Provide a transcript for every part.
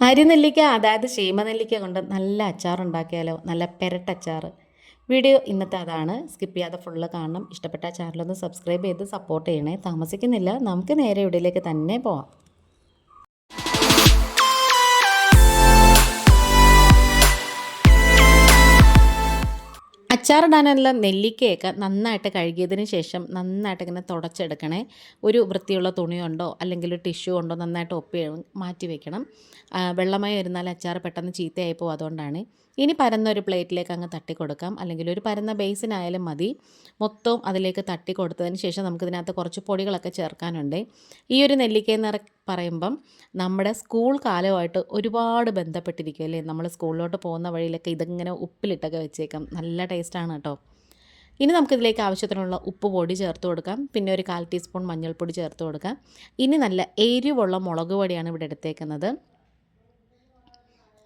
അരിനെല്ലിക്ക അതായത് ശീമനെല്ലിക്ക കൊണ്ട് നല്ല അച്ചാർ ഉണ്ടാക്കിയാലോ? നല്ല പെരട്ടച്ചാർ വീഡിയോ ഇന്നത്തെ അതാണ്. സ്കിപ്പ് ചെയ്യാതെ ഫുള്ള് കാണണം. ഇഷ്ടപ്പെട്ട ചാനലൊന്ന് സബ്സ്ക്രൈബ് ചെയ്ത് സപ്പോർട്ട് ചെയ്യണേ. താമസിക്കുന്നില്ല. നമുക്ക് നേരെ ഇവിടെയിലേക്ക് തന്നെ പോവാം. അച്ചാറിടാനുള്ള നെല്ലിക്കയൊക്കെ നന്നായിട്ട് കഴുകിയതിന് ശേഷം നന്നായിട്ട് ഇങ്ങനെ തുടച്ചെടുക്കണേ. ഒരു വൃത്തിയുള്ള തുണി തുണിയുണ്ടോ അല്ലെങ്കിൽ ടിഷ്യൂ ഉണ്ടോ നന്നായിട്ട് ഒപ്പി മാറ്റി വെക്കണം. വെള്ളമായി ഇരുന്നാൽ അച്ചാർ പെട്ടെന്ന് ചീത്തയായി പോകും അതുകൊണ്ടാണ്. ഇനി പരന്ന ഒരു പ്ലേറ്റിലേക്ക് അങ്ങ് തട്ടി കൊടുക്കാം അല്ലെങ്കിൽ ഒരു പരന്ന ബേസിനായാലും മതി. മൊത്തം അതിലേക്ക് തട്ടി കൊടുത്തതിന് ശേഷം നമുക്കിതിനകത്ത് കുറച്ച് പൊടികളൊക്കെ ചേർക്കാനുണ്ട്. ഈ ഒരു നെല്ലിക്ക എന്ന് പറയുമ്പം നമ്മുടെ സ്കൂൾ കാലമായിട്ട് ഒരുപാട് ബന്ധപ്പെട്ടിരിക്കും അല്ലേ? നമ്മൾ സ്കൂളിലോട്ട് പോകുന്ന വഴിയിലൊക്കെ ഇതിങ്ങനെ ഉപ്പിലിട്ടൊക്കെ വെച്ചേക്കാം. നല്ല ടേസ്റ്റാണ് കേട്ടോ. ഇനി നമുക്കിതിലേക്ക് ആവശ്യത്തിനുള്ള ഉപ്പ് പൊടി ചേർത്ത് കൊടുക്കാം. പിന്നെ ഒരു കാൽ ടീസ്പൂൺ മഞ്ഞൾപ്പൊടി ചേർത്ത് കൊടുക്കാം. ഇനി നല്ല എരിവുള്ള മുളക് പൊടിയാണ് ഇവിടെ എടുത്തേക്കുന്നത്.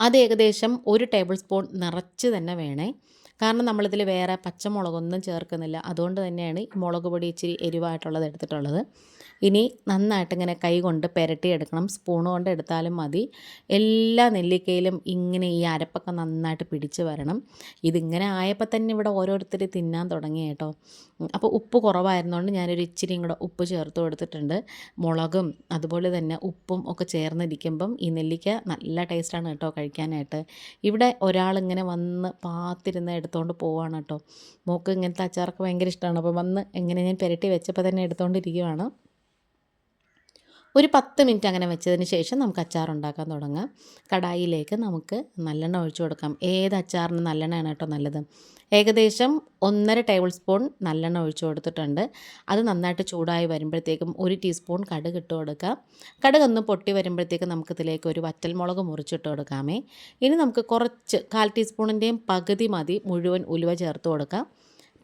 അത് ഏകദേശം ഒരു ടേബിൾ സ്പൂൺ നിറച്ച് തന്നെ വേണേ. കാരണം നമ്മളിതിൽ വേറെ പച്ചമുളകൊന്നും ചേർക്കുന്നില്ല. അതുകൊണ്ട് തന്നെയാണ് ഈ മുളക് പൊടി ഇച്ചിരി എരിവായിട്ടുള്ളത് എടുത്തിട്ടുള്ളത്. ഇനി നന്നായിട്ട് ഇങ്ങനെ കൈ കൊണ്ട് പുരട്ടിയെടുക്കണം സ്പൂൺ കൊണ്ട് എടുത്താലും മതി. എല്ലാ നെല്ലിക്കയിലും ഇങ്ങനെ ഈ അരപ്പൊക്കെ നന്നായിട്ട് പിടിച്ച് വരണം. ഇതിങ്ങനെ ആയപ്പോൾ തന്നെ ഇവിടെ ഓരോരുത്തർ തിന്നാൻ തുടങ്ങി കേട്ടോ. അപ്പോൾ ഉപ്പ് കുറവായിരുന്നുകൊണ്ട് ഞാനൊരു ഇച്ചിരിയും കൂടെ ഉപ്പ് ചേർത്ത് കൊടുത്തിട്ടുണ്ട്. മുളകും അതുപോലെ തന്നെ ഉപ്പും ഒക്കെ ചേർന്നിരിക്കുമ്പം ഈ നെല്ലിക്ക നല്ല ടേസ്റ്റാണ് കേട്ടോ കഴിക്കാനായിട്ട്. ഇവിടെ ഒരാളിങ്ങനെ വന്ന് പാത്തിരുന്ന് എടുത്തുകൊണ്ട് പോവാണ് കേട്ടോ. മോക്ക് ഇങ്ങനത്തെ അച്ചാറൊക്കെ ഭയങ്കര ഇഷ്ടമാണ് അപ്പോൾ വന്ന് എങ്ങനെ ഞാൻ പുരട്ടി വെച്ചപ്പോൾ തന്നെ എടുത്തുകൊണ്ടിരിക്കുവാണ് ഒരു പത്ത് മിനിറ്റ് അങ്ങനെ വെച്ചതിന് ശേഷം നമുക്ക് അച്ചാർ ഉണ്ടാക്കാൻ തുടങ്ങാം. കടായിലേക്ക് നമുക്ക് നല്ലെണ്ണ ഒഴിച്ചു കൊടുക്കാം. ഏത് അച്ചാറിന് നല്ലെണ്ണയാണ് കേട്ടോ നല്ലത്. ഏകദേശം ഒന്നര ടേബിൾ സ്പൂൺ നല്ലെണ്ണ ഒഴിച്ചു കൊടുത്തിട്ടുണ്ട്. അത് നന്നായിട്ട് ചൂടായി വരുമ്പോഴത്തേക്കും ഒരു ടീസ്പൂൺ കടുക് ഇട്ട് കൊടുക്കാം. കടുക് ഒന്ന് പൊട്ടി വരുമ്പോഴത്തേക്കും നമുക്കിതിലേക്ക് ഒരു വറ്റൽമുളക് മുറിച്ചിട്ട് കൊടുക്കാമേ. ഇനി നമുക്ക് കുറച്ച് കാൽ ടീസ്പൂണിന്റെയും പകുതി മതി മുഴുവൻ ഉലുവ ചേർത്ത് കൊടുക്കാം.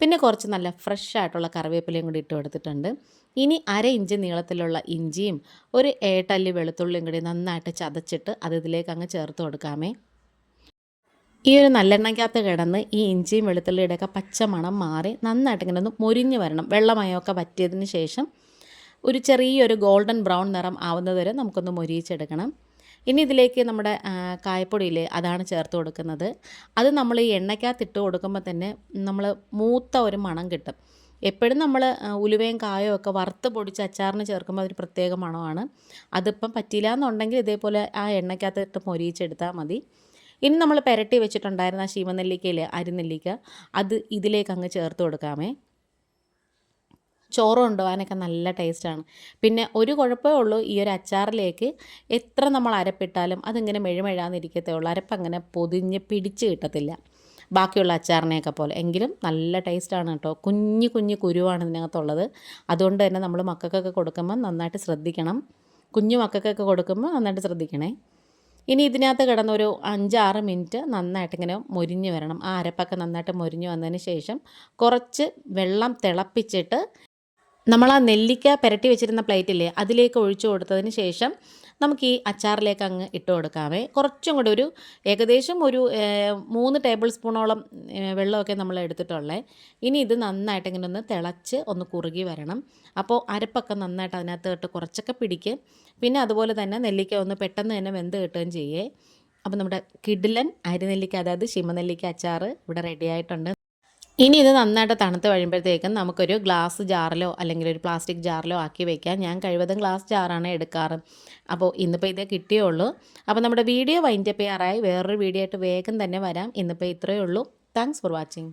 പിന്നെ കുറച്ച് നല്ല ഫ്രഷ് ആയിട്ടുള്ള കറിവേപ്പിലയും കൂടി ഇട്ട് കൊടുത്തിട്ടുണ്ട്. ഇനി അര ഇഞ്ച് നീളത്തിലുള്ള ഇഞ്ചിയും ഒരു ഏട്ടല്ലി വെളുത്തുള്ളിയും കൂടി നന്നായിട്ട് ചതച്ചിട്ട് അത് ഇതിലേക്ക് അങ്ങ് ചേർത്ത് കൊടുക്കാമേ. ഈ ഒരു നല്ലെണ്ണയ്ക്കകത്ത് കിടന്ന് ഈ ഇഞ്ചിയും വെളുത്തുള്ളിയുടെയൊക്കെ പച്ച മണം മാറി നന്നായിട്ട് ഇങ്ങനെ ഒന്ന് മുരിഞ്ഞു വരണം. വെള്ളമയമൊക്കെ പറ്റിയതിന് ശേഷം ഒരു ചെറിയൊരു ഗോൾഡൻ ബ്രൗൺ നിറം ആവുന്നത് വരെ നമുക്കൊന്ന് മൊരിയിച്ചെടുക്കണം. ഇനി ഇതിലേക്ക് നമ്മുടെ കായപ്പൊടിയില്ലേ അതാണ് ചേർത്ത് കൊടുക്കുന്നത്. അത് നമ്മൾ ഈ എണ്ണയ്ക്കകത്ത് ഇട്ട് കൊടുക്കുമ്പോൾ തന്നെ നമ്മൾ മൂത്ത ഒരു മണം കിട്ടും. എപ്പോഴും നമ്മൾ ഉലുവയും കായോ ഒക്കെ വറുത്ത് പൊടിച്ച് അച്ചാറിന് ചേർക്കുമ്പോൾ അതൊരു പ്രത്യേക മണമാണ്. അതിപ്പം പറ്റില്ല എന്നുണ്ടെങ്കിൽ ഇതേപോലെ ആ എണ്ണയ്ക്കകത്ത് ഇട്ട് മൊരിയിച്ചെടുത്താൽ മതി. ഇനി നമ്മൾ പെരട്ടി വെച്ചിട്ടുണ്ടായിരുന്ന ശീമനെല്ലിക്കയിൽ അരിനെല്ലിക്ക അത് ഇതിലേക്ക് അങ്ങ് ചേർത്ത് കൊടുക്കാമേ. ചോറ് കൊണ്ടുപോകാനൊക്കെ നല്ല ടേസ്റ്റാണ്. പിന്നെ ഒരു കുഴപ്പമേ ഉള്ളൂ ഈ ഒരു അച്ചാറിലേക്ക് എത്ര നമ്മൾ അരപ്പിട്ടാലും അതിങ്ങനെ മെഴുമെഴാന്നിരിക്കത്തേ ഉള്ളൂ. അരപ്പ് അങ്ങനെ പൊതിഞ്ഞ് പിടിച്ച് കിട്ടത്തില്ല. ബാക്കിയുള്ള അച്ചാറിനെയൊക്കെ പോലെ. എങ്കിലും നല്ല ടേസ്റ്റാണ് കേട്ടോ. കുഞ്ഞു കുഞ്ഞു കുരുവാണ് ഇതിനകത്തുള്ളത്. അതുകൊണ്ട് തന്നെ നമ്മൾ മക്കൾക്കൊക്കെ കൊടുക്കുമ്പോൾ നന്നായിട്ട് ശ്രദ്ധിക്കണം. കുഞ്ഞു മക്കൾക്കൊക്കെ കൊടുക്കുമ്പോൾ നന്നായിട്ട് ശ്രദ്ധിക്കണേ. ഇനി ഇതിനകത്ത് കിടന്നൊരു അഞ്ചാറ് മിനിറ്റ് നന്നായിട്ട് ഇങ്ങനെ മൊരിഞ്ഞ് വരണം. ആ അരപ്പൊക്കെ നന്നായിട്ട് മൊരിഞ്ഞ് വന്നതിന് ശേഷം കുറച്ച് വെള്ളം തിളപ്പിച്ചിട്ട് നമ്മൾ ആ നെല്ലിക്ക പുരട്ടി വെച്ചിരുന്ന പ്ലേറ്റില്ലേ അതിലേക്ക് ഒഴിച്ചു കൊടുത്തതിന് ശേഷം നമുക്ക് ഈ അച്ചാറിലേക്ക് അങ്ങ് ഇട്ട് കൊടുക്കാമേ. കുറച്ചും കൂടെ ഒരു ഏകദേശം ഒരു മൂന്ന് ടേബിൾ സ്പൂണോളം വെള്ളമൊക്കെ നമ്മൾ എടുത്തിട്ടുള്ളത് ഇനി ഇത് നന്നായിട്ട് ഇങ്ങനെ ഒന്ന് തിളച്ച് ഒന്ന് കുറുകി വരണം. അപ്പോൾ അരപ്പൊക്കെ നന്നായിട്ട് അതിനകത്ത് ഇട്ട് കുറച്ചൊക്കെ പിടിക്കും. പിന്നെ അതുപോലെ തന്നെ നെല്ലിക്ക ഒന്ന് പെട്ടെന്ന് തന്നെ വെന്ത് കിട്ടുകയും ചെയ്യേ. അപ്പോൾ നമ്മുടെ കിഡിലൻ അരിനെല്ലിക്ക അതായത് ശിമനെല്ലിക്ക അച്ചാർ ഇവിടെ റെഡി ആയിട്ടുണ്ട്. ഇനി ഇത് നന്നായിട്ട് തണുത്ത് കഴിയുമ്പോഴത്തേക്കും നമുക്കൊരു ഗ്ലാസ് ജാറിലോ അല്ലെങ്കിൽ ഒരു പ്ലാസ്റ്റിക് ജാറിലോ ആക്കി വെക്കാം. ഞാൻ കഴിവതും ഗ്ലാസ് ജാറാണ് എടുക്കാറ്. അപ്പോൾ ഇന്നിപ്പോൾ ഇതേ കിട്ടിയുള്ളൂ അപ്പോൾ നമ്മുടെ വീഡിയോ വൈൻഡപ്പ് ചെയ്യാറായി. വേറൊരു വീഡിയോ ആയിട്ട് വേഗം തന്നെ വരാം. ഇന്നിപ്പോൾ ഇത്രയേ ഉള്ളൂ. Thanks for watching